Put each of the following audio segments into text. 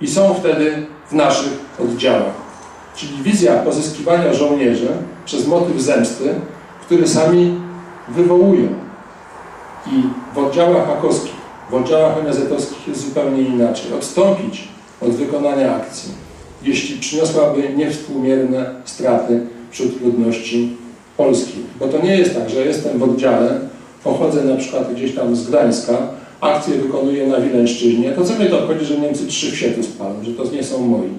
i są wtedy w naszych oddziałach. Czyli wizja pozyskiwania żołnierzy przez motyw zemsty, który sami wywołują. I w oddziałach hakowskich, w oddziałach NZ-owskich jest zupełnie inaczej. Odstąpić od wykonania akcji, jeśli przyniosłaby niewspółmierne straty wśród ludności polskiej. Bo to nie jest tak, że jestem w oddziale, pochodzę na przykład gdzieś tam z Gdańska, akcję wykonuję na Wileńszczyźnie, to co mnie to obchodzi, że Niemcy trzy wsie tu spalą, że to nie są moi.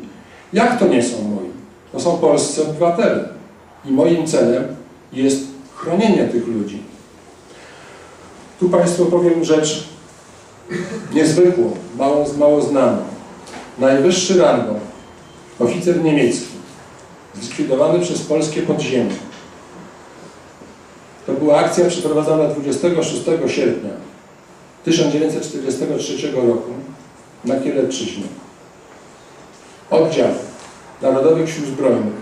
Jak to nie są moi? To są polscy obywatele. I moim celem jest chronienie tych ludzi. Tu Państwu powiem rzecz niezwykłą, mało, mało znaną. Najwyższy rangą oficer niemiecki, zlikwidowany przez polskie podziemie. To była akcja przeprowadzona 26 sierpnia 1943 roku na Kielecczyźnie. Oddział Narodowych Sił Zbrojnych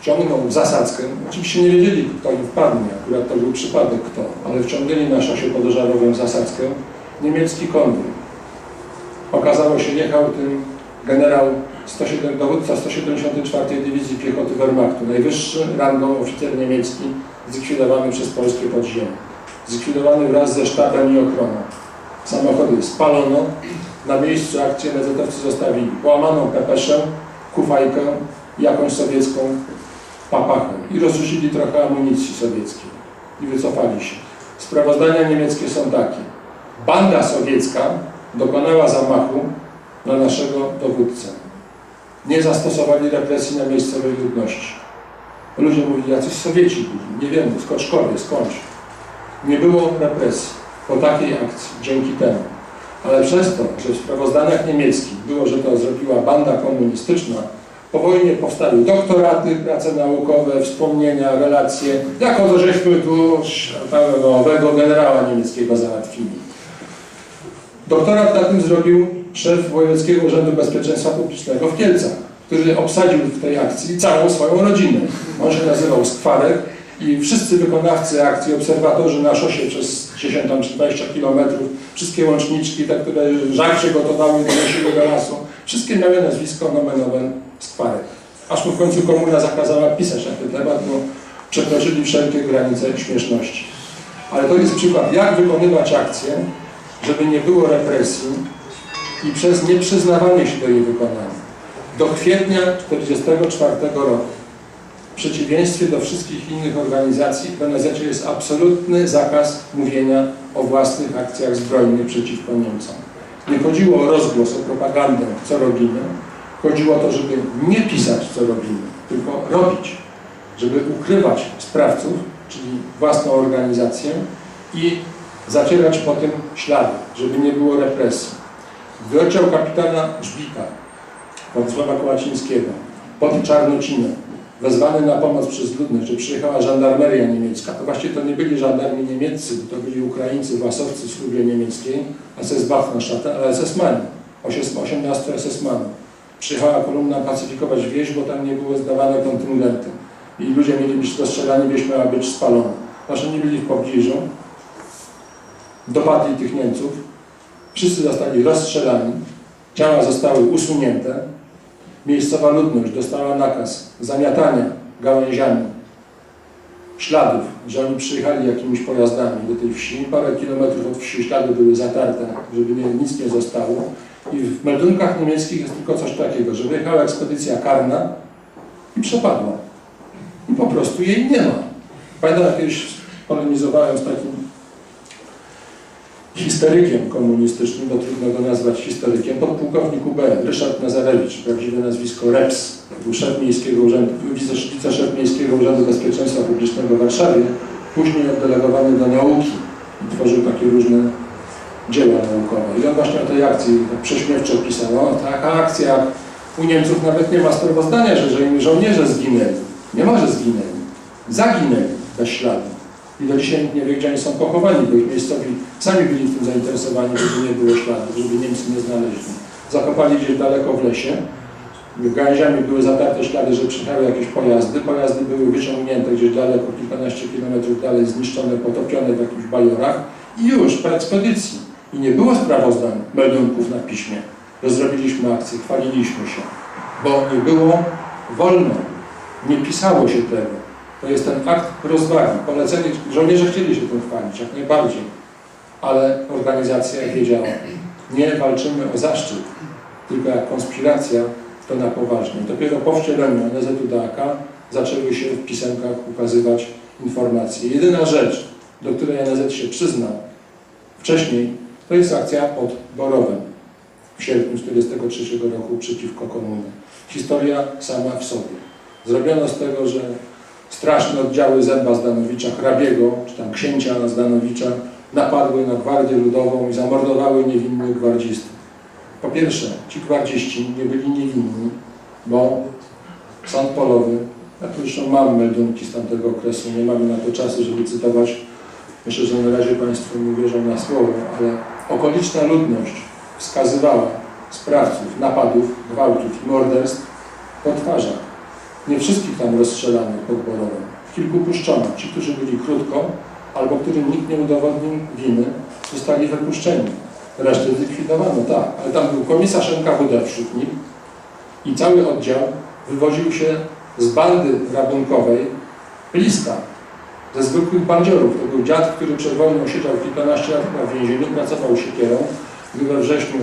wciągnął w zasadzkę. Oczywiście nie wiedzieli, kto im wpadnie, akurat to był przypadek kto, ale wciągnęli na szosie podożarową zasadzkę niemiecki konwój. Okazało się, jechał tym generał 107, dowódca 174 Dywizji Piechoty Wehrmachtu, najwyższy rangą oficer niemiecki, zlikwidowany przez polskie podziemie. Zlikwidowany wraz ze sztabem i ochroną. Samochody spalono, na miejscu akcji NZ-owcy zostawili połamaną pepeszę, kufajkę, jakąś sowiecką papachę i rozrzucili trochę amunicji sowieckiej i wycofali się. Sprawozdania niemieckie są takie. Banda sowiecka dokonała zamachu na naszego dowódcę. Nie zastosowali represji na miejscowej ludności. Ludzie mówili, jacyś Sowieci byli, nie wiemy, skoczkowie, skądś. Nie było represji po takiej akcji, dzięki temu. Ale przez to, że w sprawozdaniach niemieckich było, że to zrobiła banda komunistyczna, po wojnie powstały doktoraty, prace naukowe, wspomnienia, relacje. Jako to żeśmy tu nowego generała niemieckiego załatwili. Doktorat na tym zrobił szef Wojewódzkiego Urzędu Bezpieczeństwa Publicznego w Kielcach, który obsadził w tej akcji całą swoją rodzinę. On się nazywał Skwarek i wszyscy wykonawcy akcji, obserwatorzy na szosie przez 10 tam, czy 20 kilometrów, wszystkie łączniczki, te, które żak gotowały do lasu, wszystkie miały nazwisko nomen omen Skwarek. Aż mu w końcu komuna zakazała pisać na ten temat, bo przekroczyli wszelkie granice śmieszności. Ale to jest przykład, jak wykonywać akcję, żeby nie było represji i przez nieprzyznawanie się do jej wykonania. Do kwietnia 1944 roku, w przeciwieństwie do wszystkich innych organizacji, w NZ jest absolutny zakaz mówienia o własnych akcjach zbrojnych przeciwko Niemcom. Nie chodziło o rozgłos, o propagandę, co robimy. Chodziło o to, żeby nie pisać, co robimy, tylko robić. Żeby ukrywać sprawców, czyli własną organizację i zacierać po tym ślady, żeby nie było represji. Wyoddział kapitana Żbika od Sława Kołacińskiego pod Czarnocinę, wezwany na pomoc przez ludność, że przyjechała żandarmeria niemiecka. To właśnie to nie byli żandarmi niemieccy, to byli Ukraińcy, wasowcy w służbie niemieckiej, SS-Waffenstatten, ale SS-mani, 18 SS-manów. Przyjechała kolumna pacyfikować wieś, bo tam nie były zdawane kontyngenty. I ludzie mieli być rozstrzelani, wieś miała być spalona. Znaczy nie byli w pobliżu, dopadli tych Niemców, wszyscy zostali rozstrzelani, ciała zostały usunięte, miejscowa ludność dostała nakaz zamiatania gałęziami śladów, że oni przyjechali jakimiś pojazdami do tej wsi, parę kilometrów od wsi ślady były zatarte, żeby nie, nic nie zostało. I w meldunkach niemieckich jest tylko coś takiego, że wyjechała ekspedycja karna i przepadła. I po prostu jej nie ma. Pamiętam, kiedyś polemizowałem z takim historykiem komunistycznym, bo trudno go nazwać historykiem, podpułkownik UB, Ryszard Nazarewicz, prawdziwe nazwisko Reps, był szef Miejskiego Urzędu, wiceszef Miejskiego Urzędu Bezpieczeństwa Publicznego w Warszawie, później oddelegowany do nauki i tworzył takie różne dzieła naukowe. I on właśnie o tej akcji tak prześmiewczo pisał, o taka akcja, u Niemców nawet nie ma sprawozdania, że, że żołnierze zginęli. Nie ma, że zginęli. Zaginęli bez śladu. I do dzisiaj nikt nie wie, gdzie oni są pochowani, bo ich miejscowi sami byli tym zainteresowani, żeby nie było śladów, żeby Niemcy nie znaleźli. Zakopali gdzieś daleko w lesie. Gałęziami były zatarte ślady, że przyjechały jakieś pojazdy. Pojazdy były wyciągnięte gdzieś daleko, kilkanaście kilometrów dalej, zniszczone, potopione w jakichś bajorach. I już po ekspedycji i nie było sprawozdań, meldunków na piśmie, że zrobiliśmy akcję, chwaliliśmy się, bo nie było wolno, nie pisało się tego. To jest ten akt rozwagi, polecenie, żołnierze chcieli się tym chwalić, jak najbardziej, ale organizacja wiedziała, nie walczymy o zaszczyt, tylko jak konspiracja, to na poważnie. Dopiero po wcieleniu NZ-u do AK zaczęły się w pisemkach ukazywać informacje. Jedyna rzecz, do której NZ się przyznał wcześniej, to jest akcja pod Borowem w sierpniu 1943 roku przeciwko komunie. Historia sama w sobie. Zrobiono z tego, że straszne oddziały Zęba Zdanowicza, hrabiego, czy tam księcia Zdanowicza napadły na Gwardię Ludową i zamordowały niewinnych gwardzistów. Po pierwsze, ci gwardziści nie byli niewinni, bo sąd polowy, ja tu zresztą mam meldunki z tamtego okresu, nie mamy na to czasu, żeby cytować. Myślę, że na razie Państwo nie wierzą na słowo, ale okoliczna ludność wskazywała sprawców napadów, gwałtów i morderstw po twarzach. Nie wszystkich tam rozstrzelano pod Borowem. Kilku puszczono. Ci, którzy byli krótko, albo którym nikt nie udowodnił winy, zostali wypuszczeni. Resztę zlikwidowano, tak. Ale tam był komisarz NKWD wśród nich i cały oddział wywoził się z bandy rabunkowej lista ze zwykłych bandziorów. To był dziad, który przed wojną siedział kilkanaście lat w więzieniu, pracował siekierą. Gdy we wrześniu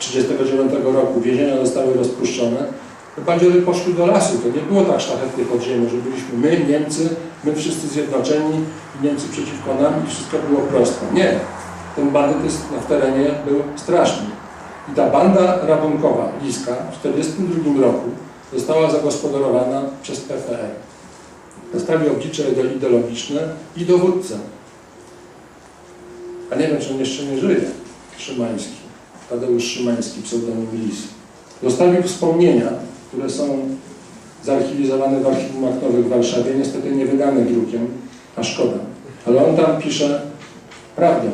1939 roku więzienia zostały rozpuszczone, bandziory poszły do lasu. To nie było tak szlachetnie podziemie, że byliśmy my, Niemcy, my wszyscy zjednoczeni i Niemcy przeciwko nam i wszystko było prosto. Nie. Ten bandytyzm w terenie był straszny. I ta banda rabunkowa, Liska, w 1942 roku została zagospodarowana przez PFR. Zostali oblicze ideologiczne i dowódcę. A nie wiem, czy on jeszcze nie żyje, Szymański. Tadeusz Szymański, pseudonim Lis. Zostawił wspomnienia, które są zarchiwizowane w Archiwum Aktowych w Warszawie, niestety nie wydane drukiem, a szkoda. Ale on tam pisze prawdę,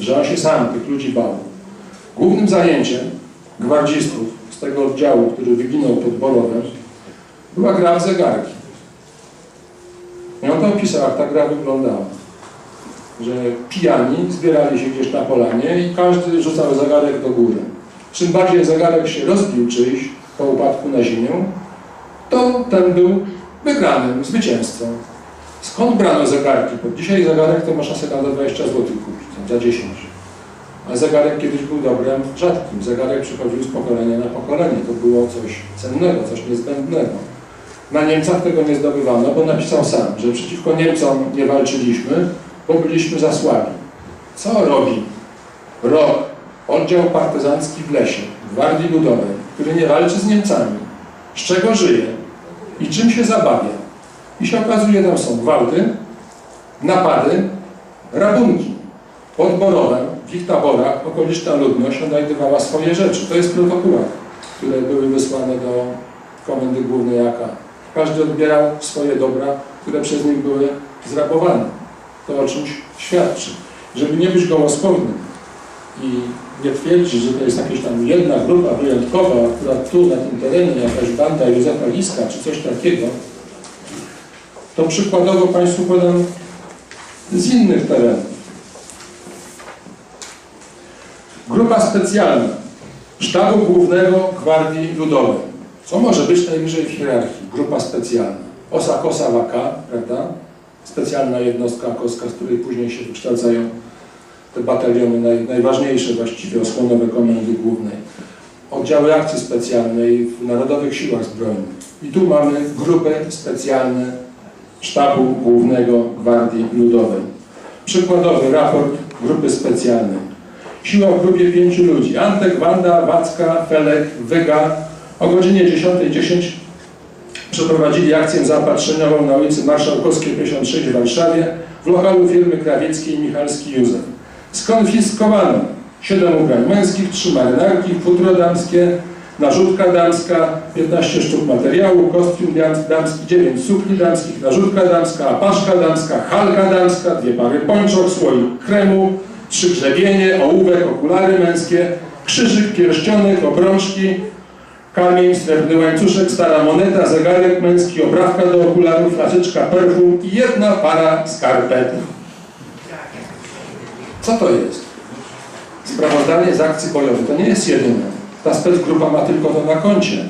że on się sam tych ludzi bał. Głównym zajęciem gwardzistów z tego oddziału, który wyginął pod Borowem, była gra w zegarki. I on to opisał, jak ta gra wyglądała. Że pijani zbierali się gdzieś na polanie i każdy rzucał zegarek do góry. Czym bardziej zegarek się rozbił czyjś po upadku na ziemię, to ten był wygranym, zwycięzcą. Skąd brano zegarki? Bo dzisiaj zegarek to można sobie za 20 zł kupić, tam za 10. A zegarek kiedyś był dobrem rzadkim. Zegarek przychodził z pokolenia na pokolenie. To było coś cennego, coś niezbędnego. Na Niemcach tego nie zdobywano, bo napisał sam, że przeciwko Niemcom nie walczyliśmy, bo byliśmy za słabi. Co robi rok oddział partyzancki w lesie, Gwardii Ludowej, który nie walczy z Niemcami? Z czego żyje? I czym się zabawia? I się okazuje, tam są gwałty, napady, rabunki. Pod Borowem, w ich taborach, okoliczna ludność odnajdywała swoje rzeczy. To jest protokół, które były wysłane do Komendy Głównej AK. Każdy odbierał swoje dobra, które przez nich były zrabowane. To o czymś świadczy. Żeby nie być gołosłownym i nie twierdzić, że to jest jakaś tam jedna grupa wyjątkowa, akurat tu na tym terenie jakaś banda Józefa Liska czy coś takiego, to przykładowo Państwu podam z innych terenów. Grupa specjalna Sztabu Głównego Gwardii Ludowej. Co może być najwyżej w hierarchii? Grupa specjalna. Osa Kosa Waka, prawda? Specjalna jednostka koska, z której później się wykształcają te bataliony naj, najważniejsze właściwie osłonowe komendy głównej. Oddziały akcji specjalnej w Narodowych Siłach Zbrojnych. I tu mamy grupy specjalne Sztabu Głównego Gwardii Ludowej. Przykładowy raport grupy specjalnej. Siła w grupie pięciu ludzi. Antek, Wanda, Wacka, Felek, Wyga. O godzinie 10.10 .10 przeprowadzili akcję zaopatrzeniową na ulicy Marszałkowskiej 56 w Warszawie w lokalu firmy krawieckiej Michalski Józef. Skonfiskowano 7 ubrań męskich, 3 marynarki, futro damskie, narzutka damska, 15 sztuk materiału, kostium damski, 9 sukni damskich, narzutka damska, apaszka damska, halka damska, dwie pary pończok, słoik kremu, trzy grzebienie, ołówek, okulary męskie, krzyżyk, pierścionek, obrączki, kamień, srebrny łańcuszek, stara moneta, zegarek męski, oprawka do okularów, flaszeczka perfum i jedna para skarpet. Co to jest? Sprawozdanie z akcji bojowej to nie jest jedyne. Ta specgrupa ma tylko to na koncie.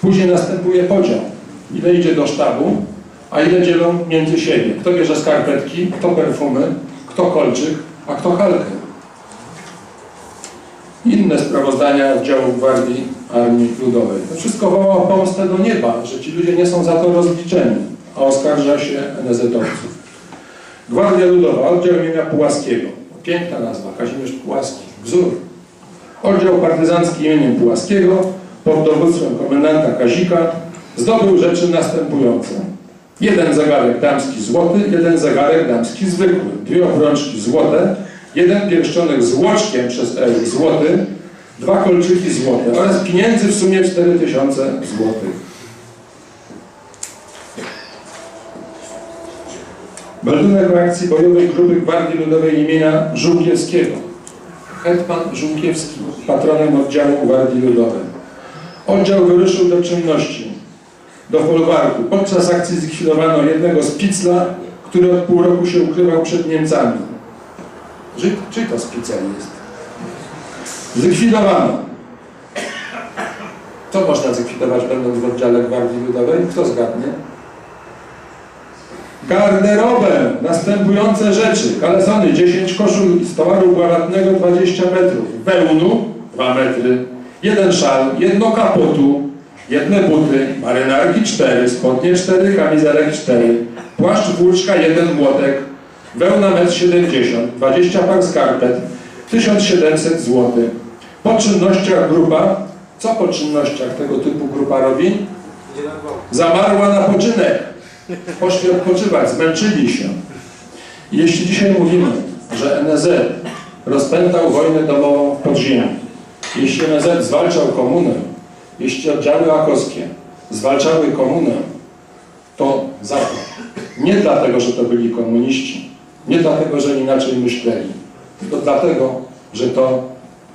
Później następuje podział. Ile idzie do sztabu, a ile dzielą między siebie. Kto bierze skarpetki, kto perfumy, kto kolczyk, a kto kalkę. Inne sprawozdania oddziałów Gwardii Armii Ludowej. To wszystko woła o pomstę do nieba, że ci ludzie nie są za to rozliczeni, a oskarża się NZ-owców. Gwardia Ludowa, oddział imienia Pułaskiego. Piękna nazwa, Kazimierz Pułaski, wzór. Oddział partyzancki imieniem Pułaskiego pod dowództwem komendanta Kazika zdobył rzeczy następujące. Jeden zegarek damski złoty, jeden zegarek damski zwykły, dwie obrączki złote, jeden pierścionek z łoczkiem przez L złoty, dwa kolczyki złote oraz pieniędzy w sumie 4000 złotych. Meldunek o akcji bojowej Grupy Gwardii Ludowej imienia Żółkiewskiego. Hetman Żółkiewski, patronem oddziału Gwardii Ludowej. Oddział wyruszył do czynności, do folwarku. Podczas akcji zlikwidowano jednego z Picla, który od pół roku się ukrywał przed Niemcami. Czy, czy to Spicel jest? Zlikwidowano. Co można zlikwidować będąc w oddziale Gwardii Ludowej? Kto zgadnie? Garderobę, następujące rzeczy. Kalesony 10 koszul z towaru bławatnego 20 metrów. Wełnu 2 metry. Jeden szal, jedno kapotu, jedne buty, marynarki 4, spodnie 4, kamizelek 4, płaszcz włóczka 1 młotek, wełna 1,70 m, 20 par skarpet, 1700 zł. Po czynnościach grupa, co po czynnościach tego typu grupa robi? Zamarła na poczynek. Poszli odpoczywać, zmęczyli się. Jeśli dzisiaj mówimy, że NZ rozpętał wojnę domową w podziemiu, jeśli NZ zwalczał komunę, jeśli oddziały akowskie zwalczały komunę, to za to. Nie dlatego, że to byli komuniści, nie dlatego, że inaczej myśleli, tylko dlatego, że to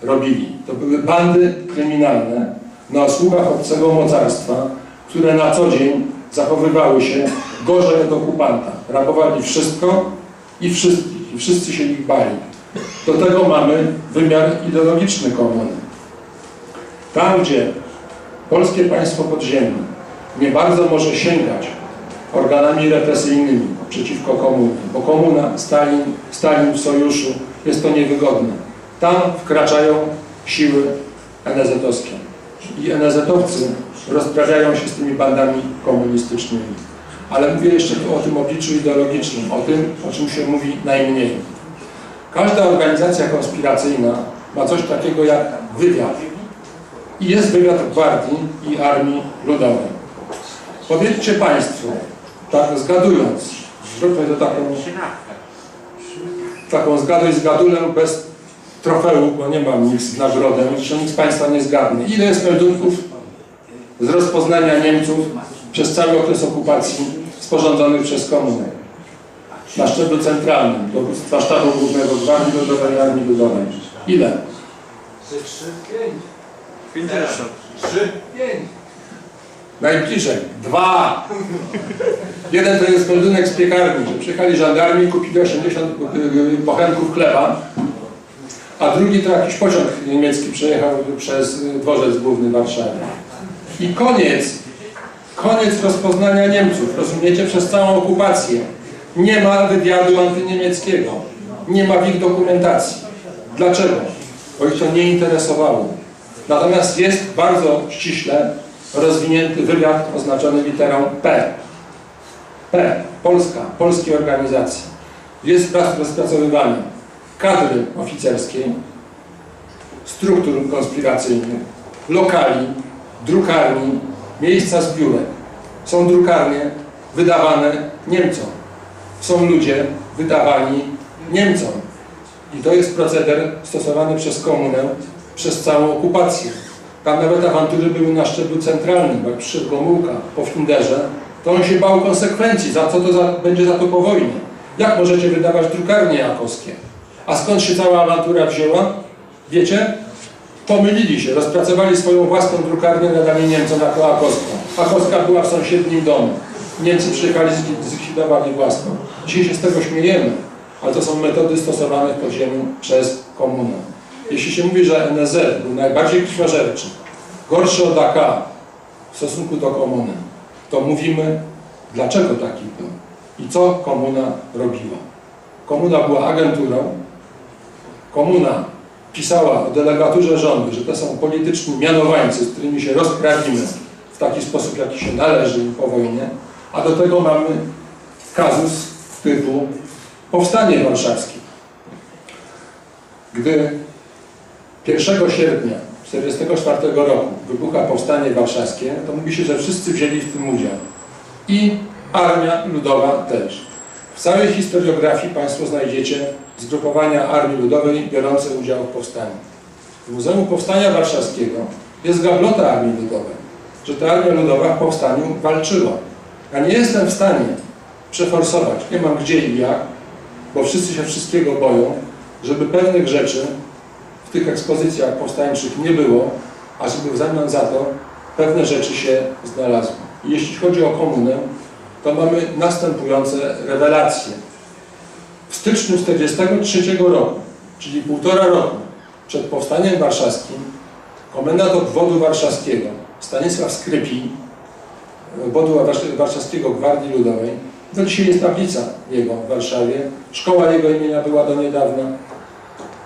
robili. To były bandy kryminalne na usługach obcego mocarstwa, które na co dzień zachowywały się gorzej od okupanta. Rabowali wszystko i wszystkich, i wszyscy się ich bali. Do tego mamy wymiar ideologiczny komuny. Tam, gdzie polskie państwo podziemne nie bardzo może sięgać organami represyjnymi przeciwko komunie, bo komuna, Stalin, Stalin w sojuszu, jest to niewygodne. Tam wkraczają siły NZ-owskie. I NZ-owcy rozprawiają się z tymi bandami komunistycznymi. Ale mówię jeszcze tu o tym obliczu ideologicznym, o tym, o czym się mówi najmniej. Każda organizacja konspiracyjna ma coś takiego jak wywiad. I jest wywiad Gwardii i Armii Ludowej. Powiedzcie Państwo, tak zgadując, zróbmy to taką, taką zgaduj zgadulę bez trofeum, bo nie mam nic z nagrodą, zresztą nikt z Państwa nie zgadnie. Ile jest meldunków z rozpoznania Niemców przez cały okres okupacji sporządzonych przez komunę? Na szczeblu centralnym, dowództwa Sztabu Głównego Gwardii Ludowej i Armii Ludowej. Ile? 3, 5. 50. 3, 5. Najbliżej. Dwa. Jeden to jest meldunek z piekarni, że przyjechali żandarmi, kupili 80 y, bochenków chleba, a drugi to jakiś pociąg niemiecki przejechał przez dworzec główny Warszawy. I koniec, koniec rozpoznania Niemców, rozumiecie, przez całą okupację. Nie ma wywiadu antyniemieckiego, nie ma w ich dokumentacji. Dlaczego? Bo ich to nie interesowało. Natomiast jest bardzo ściśle rozwinięty wywiad oznaczony literą P. P. Polska, polskie organizacje. Jest rozpracowywany kadry oficerskiej, struktur konspiracyjnych, lokali, drukarni, miejsca zbiórek. Są drukarnie wydawane Niemcom. Są ludzie wydawani Niemcom. I to jest proceder stosowany przez komunę przez całą okupację. Tam nawet awantury były na szczeblu centralnym, jak przyszedł Gomułka po Finderze, to on się bał konsekwencji, za co to za, będzie za to po wojnie. Jak możecie wydawać drukarnie jakowskie? A skąd się cała awantura wzięła? Wiecie? Pomylili się, rozpracowali swoją własną drukarnię, nadali Niemcom jako Akowską. Akowska była w sąsiednim domu. Niemcy przyjechali, zli- zlikwidowali własną. Dzisiaj się z tego śmiejemy, ale to są metody stosowane w podziemiu przez komunę. jeśli się mówi, że NZ był najbardziej krwiożerczy, gorszy od AK w stosunku do komuny, to mówimy, dlaczego taki był i co komuna robiła. Komuna była agenturą, komuna pisała o delegaturze rządu, że to są polityczni mianowańcy, z którymi się rozprawimy w taki sposób, jaki się należy po wojnie, a do tego mamy kazus typu Powstanie Warszawskie. Gdy 1 sierpnia 1944 roku wybucha Powstanie Warszawskie, to mówi się, że wszyscy wzięli w tym udział. I Armia Ludowa też. W całej historiografii Państwo znajdziecie zgrupowania Armii Ludowej biorące udział w powstaniu. W Muzeum Powstania Warszawskiego jest gablota Armii Ludowej, że ta Armia Ludowa w powstaniu walczyła. Ja nie jestem w stanie przeforsować, nie mam gdzie i jak, bo wszyscy się wszystkiego boją, żeby pewnych rzeczy w tych ekspozycjach powstańczych nie było, a żeby w zamian za to pewne rzeczy się znalazły. Jeśli chodzi o komunę, to mamy następujące rewelacje. W styczniu 1943 roku, czyli półtora roku przed powstaniem warszawskim, komendant obwodu warszawskiego Stanisław Skrypi, obwodu warsz- warszawskiego Gwardii Ludowej, do dzisiaj jest tablica jego w Warszawie, szkoła jego imienia była do niedawna,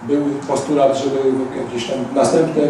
był postulat, żeby jakieś tam następne